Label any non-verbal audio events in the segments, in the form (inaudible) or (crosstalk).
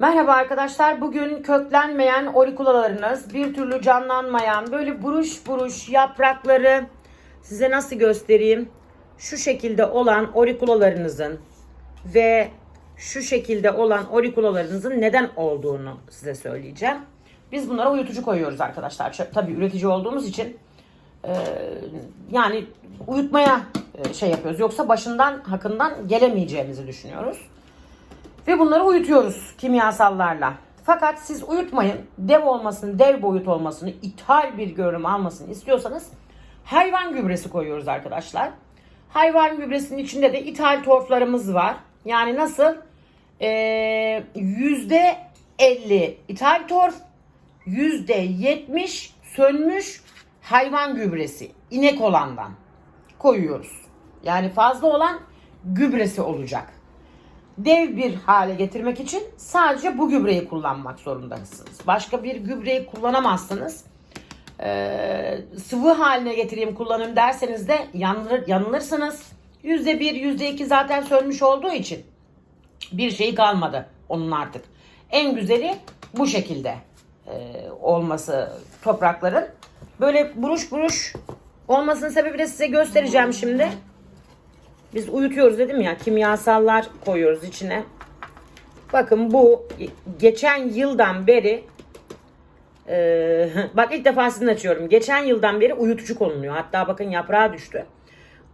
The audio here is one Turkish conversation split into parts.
Merhaba arkadaşlar. Bugün köklenmeyen orikulalarınız, bir türlü canlanmayan böyle buruş buruş yaprakları size nasıl göstereyim? Şu şekilde olan orikulalarınızın ve şu şekilde olan orikulalarınızın neden olduğunu size söyleyeceğim. Biz bunlara uyutucu koyuyoruz arkadaşlar. Tabii üretici olduğumuz için yani uyutmaya şey yapıyoruz. Yoksa başından hakından gelemeyeceğimizi düşünüyoruz. Ve bunları uyutuyoruz kimyasallarla. Fakat siz uyutmayın. Dev olmasını, dev boyut olmasını, ithal bir görünüm almasını istiyorsanız hayvan gübresi koyuyoruz arkadaşlar. Hayvan gübresinin içinde de ithal torflarımız var. Yani nasıl? Ee, Yüzde 50 ithal torf, %70 sönmüş hayvan gübresi. inek olandan koyuyoruz. Yani fazla olan gübresi olacak dev bir hale getirmek için sadece bu gübreyi kullanmak zorundasınız. Başka bir gübreyi kullanamazsınız. Ee, sıvı haline getireyim kullanayım derseniz de yanılır, yanılırsınız. %1, %2 zaten sönmüş olduğu için bir şey kalmadı onun artık. En güzeli bu şekilde e, olması toprakların. Böyle buruş buruş olmasının sebebi de size göstereceğim şimdi. Biz uyutuyoruz dedim ya kimyasallar koyuyoruz içine. Bakın bu geçen yıldan beri e, (laughs) bak ilk defa sizin açıyorum. Geçen yıldan beri uyutucu konuluyor. Hatta bakın yaprağı düştü.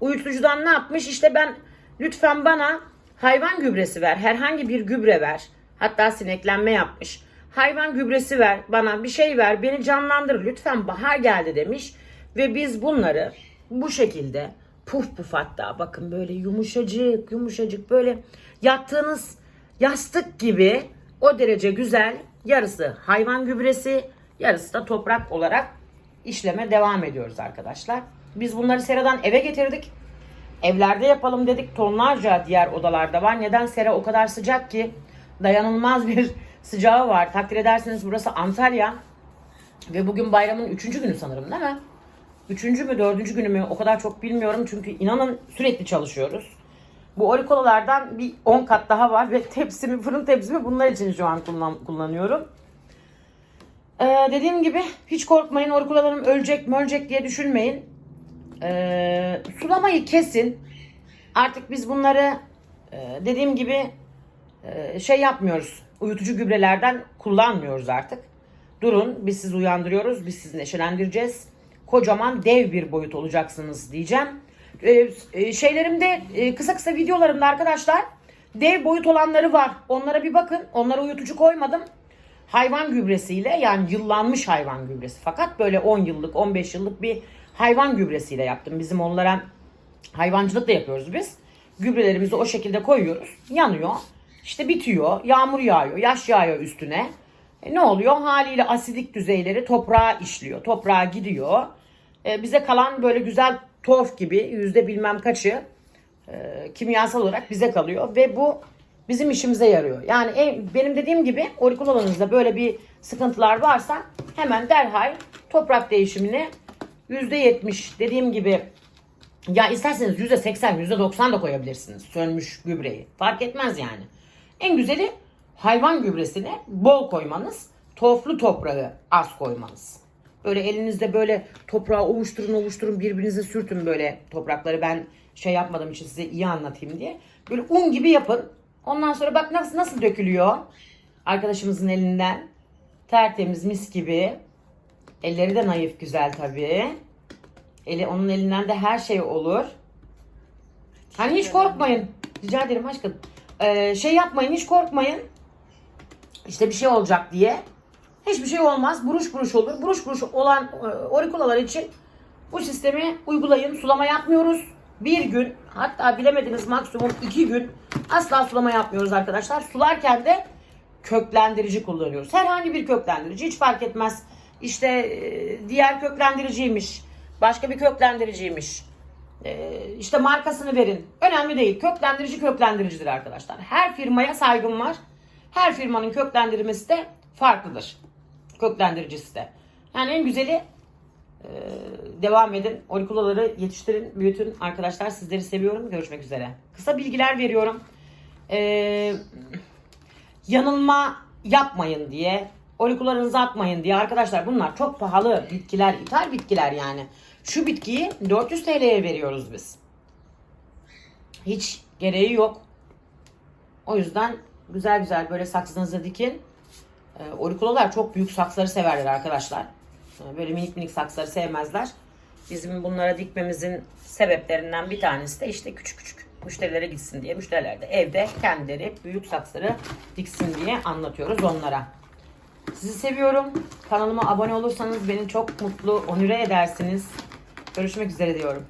Uyutucudan ne yapmış? İşte ben lütfen bana hayvan gübresi ver. Herhangi bir gübre ver. Hatta sineklenme yapmış. Hayvan gübresi ver. Bana bir şey ver. Beni canlandır. Lütfen bahar geldi demiş. Ve biz bunları bu şekilde puf puf hatta bakın böyle yumuşacık yumuşacık böyle yattığınız yastık gibi o derece güzel yarısı hayvan gübresi yarısı da toprak olarak işleme devam ediyoruz arkadaşlar. Biz bunları seradan eve getirdik. Evlerde yapalım dedik. Tonlarca diğer odalarda var. Neden sera o kadar sıcak ki? Dayanılmaz bir (laughs) sıcağı var. Takdir ederseniz burası Antalya. Ve bugün bayramın üçüncü günü sanırım değil mi? Üçüncü mü dördüncü günü mü o kadar çok bilmiyorum. Çünkü inanın sürekli çalışıyoruz. Bu orikolalardan bir 10 kat daha var ve (laughs) tepsimi, fırın tepsimi bunlar için şu an kullan, kullanıyorum. Ee, dediğim gibi hiç korkmayın orikolalarım ölecek mölecek diye düşünmeyin. Ee, sulamayı kesin. Artık biz bunları e, dediğim gibi e, şey yapmıyoruz. Uyutucu gübrelerden kullanmıyoruz artık. Durun biz sizi uyandırıyoruz. Biz sizi neşelendireceğiz. Kocaman dev bir boyut olacaksınız diyeceğim. Ee, e, şeylerimde e, kısa kısa videolarımda arkadaşlar dev boyut olanları var. Onlara bir bakın. Onlara uyutucu koymadım. Hayvan gübresiyle yani yıllanmış hayvan gübresi. Fakat böyle 10 yıllık 15 yıllık bir hayvan gübresiyle yaptım. Bizim onlara hayvancılık da yapıyoruz biz. Gübrelerimizi o şekilde koyuyoruz. Yanıyor. İşte bitiyor. Yağmur yağıyor. Yaş yağıyor üstüne. E ne oluyor? Haliyle asidik düzeyleri toprağa işliyor. Toprağa gidiyor. E, bize kalan böyle güzel torf gibi yüzde bilmem kaçı e, kimyasal olarak bize kalıyor. Ve bu bizim işimize yarıyor. Yani en- benim dediğim gibi orikulalarınızda böyle bir sıkıntılar varsa hemen derhal toprak değişimini yüzde yetmiş dediğim gibi ya isterseniz yüzde seksen, yüzde doksan da koyabilirsiniz sönmüş gübreyi. Fark etmez yani. En güzeli hayvan gübresini bol koymanız, toflu toprağı az koymanız. Böyle elinizde böyle toprağı ovuşturun ovuşturun birbirinize sürtün böyle toprakları. Ben şey yapmadığım için size iyi anlatayım diye. Böyle un gibi yapın. Ondan sonra bak nasıl nasıl dökülüyor arkadaşımızın elinden. Tertemiz mis gibi. Elleri de naif güzel tabii. Eli onun elinden de her şey olur. Hani hiç korkmayın. Rica ederim aşkım. Ee, şey yapmayın hiç korkmayın. İşte bir şey olacak diye. Hiçbir şey olmaz. Buruş buruş olur. Buruş buruş olan e, orikulalar için bu sistemi uygulayın. Sulama yapmıyoruz. Bir gün hatta bilemediniz maksimum iki gün asla sulama yapmıyoruz arkadaşlar. Sularken de köklendirici kullanıyoruz. Herhangi bir köklendirici hiç fark etmez. İşte e, diğer köklendiriciymiş. Başka bir köklendiriciymiş. E, işte markasını verin. Önemli değil. Köklendirici köklendiricidir arkadaşlar. Her firmaya saygım var. Her firmanın köklendirmesi de farklıdır. Köklendiricisi de. Yani en güzeli e, devam edin. Orikulaları yetiştirin, büyütün. Arkadaşlar sizleri seviyorum. Görüşmek üzere. Kısa bilgiler veriyorum. E, yanılma yapmayın diye, orikularınızı atmayın diye. Arkadaşlar bunlar çok pahalı bitkiler, ithal bitkiler yani. Şu bitkiyi 400 TL'ye veriyoruz biz. Hiç gereği yok. O yüzden güzel güzel böyle saksınıza dikin. Orikulalar çok büyük saksıları severler arkadaşlar. Ee, Böyle minik minik saksıları sevmezler. Bizim bunlara dikmemizin sebeplerinden bir tanesi de işte küçük küçük müşterilere gitsin diye. Müşteriler de evde kendileri büyük saksıları diksin diye anlatıyoruz onlara. Sizi seviyorum. Kanalıma abone olursanız beni çok mutlu, onure edersiniz. Görüşmek üzere diyorum.